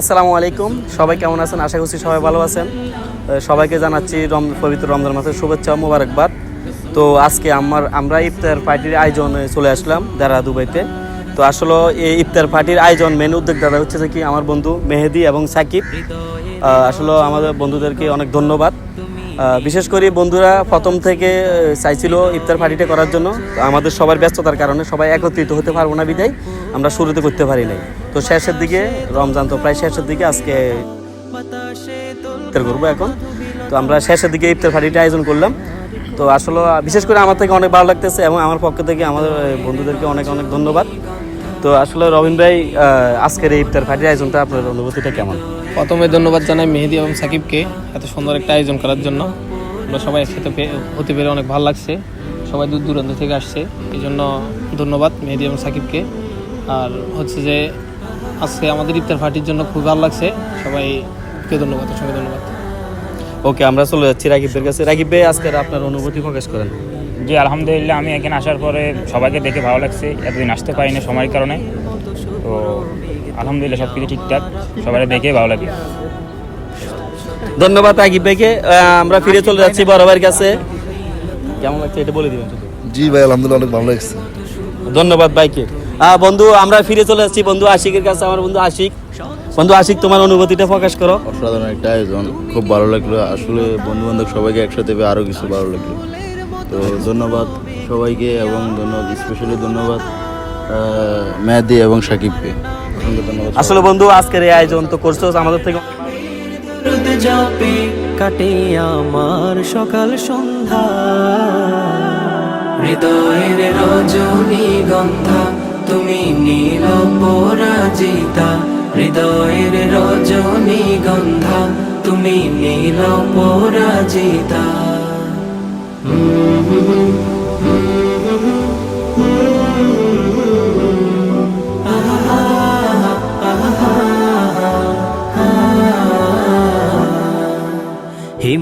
আসসালামু আলাইকুম। সবাই কেমন আছেন? আশা করছি সবাই ভালো আছেন। সবাইকে জানাচ্ছি রম, পবিত্র রমজান মাসের শুভেচ্ছা মোবারকবাদ। তো আজকে আমার, আমরা ইফতার পার্টির আয়োজন চলে আসলাম দারা দুবাইতে। তো আসলে এই ইফতার পার্টির আয়োজন মেন উদ্যোগ দাদা হচ্ছে যে কি, আমার বন্ধু মেহেদি এবং সাকিব। আসলে আমাদের বন্ধুদেরকে অনেক ধন্যবাদ। বিশেষ করে বন্ধুরা প্রথম থেকে চাইছিল ইফতার পার্টিটা করার জন্য। আমাদের সবার ব্যস্ততার কারণে সবাই একত্রিত হতে পারব না বিদায়। আমরা শুরুতে করতে পারি নাই। তো শেষের দিকে, রমজান তো প্রায় শেষের দিকে, আজকে ইফতার করব এখন। তো আমরা শেষের দিকে ইফতার পার্টিটা আয়োজন করলাম। তো আসলে, বিশেষ করে আমার থেকে অনেক ভালো লাগতেছে এবং আমার পক্ষ থেকে আমাদের বন্ধুদেরকে অনেক অনেক ধন্যবাদ। তো আসলে রবীন ভাই আজকের এই ইফতার পার্টির আয়োজনটা আপনার অনুভূতিটা কেমন? প্রথমে ধন্যবাদ জানাই মেহেদি এবং সাকিবকে এত সুন্দর একটা আয়োজন করার জন্য। আমরা সবাই একসাথে হতে পেরে অনেক ভালো লাগছে। সবাই দূর দূরান্ত থেকে আসছে। এই জন্য ধন্যবাদ মেহেদি এবং সাকিবকে। আর হচ্ছে যে আজকে আমাদের ইফতার পার্টির জন্য খুব ভালো লাগছে। সবাইকে ধন্যবাদ সবাই ধন্যবাদ। ওকে আমরা চলে যাচ্ছি রাকিবের কাছে। রাকিব ভাই আজকের আপনার অনুভূতি প্রকাশ করেন। জি আলহামদুলিল্লাহ আমি এখানে আসার পরে সবাইকে দেখে ভালো লাগছে। এতদিন আসতে পারিনি সময়ের কারণে। তো আলহামদুলিল্লাহ সব কিছু ঠিকঠাক সবাই দেখে ভালো লাগে ধন্যবাদ রাকিব ভাইকে আমরা ফিরে চলে যাচ্ছি বড় ভাইয়ের কাছে। কেমন লাগছে এটা বলে দিবেন? জি ভাই আলহামদুলিল্লাহ অনেক ভালো লাগছে। ধন্যবাদ ভাইকে। বন্ধু আমরা ফিরে চলে যাচ্ছি। বন্ধু আশিকের কাছে আমার বন্ধু আশিক। বন্ধু আশিক তোমার অনুভূতিটা প্রকাশ করো। অসাধারণ একটা আয়োজন খুব ভালো লাগল। আসলে বন্ধু বান্ধব সবাইকে একসাথে আরও কিছু ভালো লাগল। তো ধন্যবাদ সবাইকে এবং ধন্যবাদ স্পেশালি ধন্যবাদ মেহেদি এবং সাকিবকে। ধন্যবাদ আসলে বন্ধু আজকের এই আয়োজন তো করছ আমাদের থেকে কাটে আমার সকাল সন্ধ্যা হৃদয়ের রজনী গন্ধা তুমি নীল পরাজিতা হৃদয়ের রজনী গন্ধা তুমি নীল পরাজিতা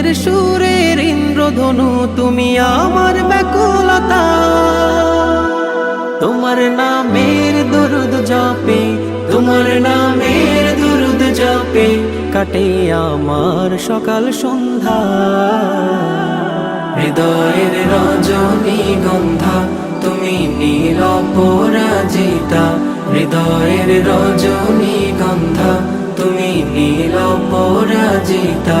কোকিলের সুরের ইন্দ্রধনু, তুমি আমার ব্যাকুলতা। তোমার নামের দরুদ জপে, তোমার নামের দরুদ জপে, কাটে আমার সকাল সন্ধ্যা। হৃদয়ের রজনী গন্ধা, তুমি নীল পরাজিতা। হৃদয়ের রজনী গন্ধা, তুমি নীল পরাজিতা।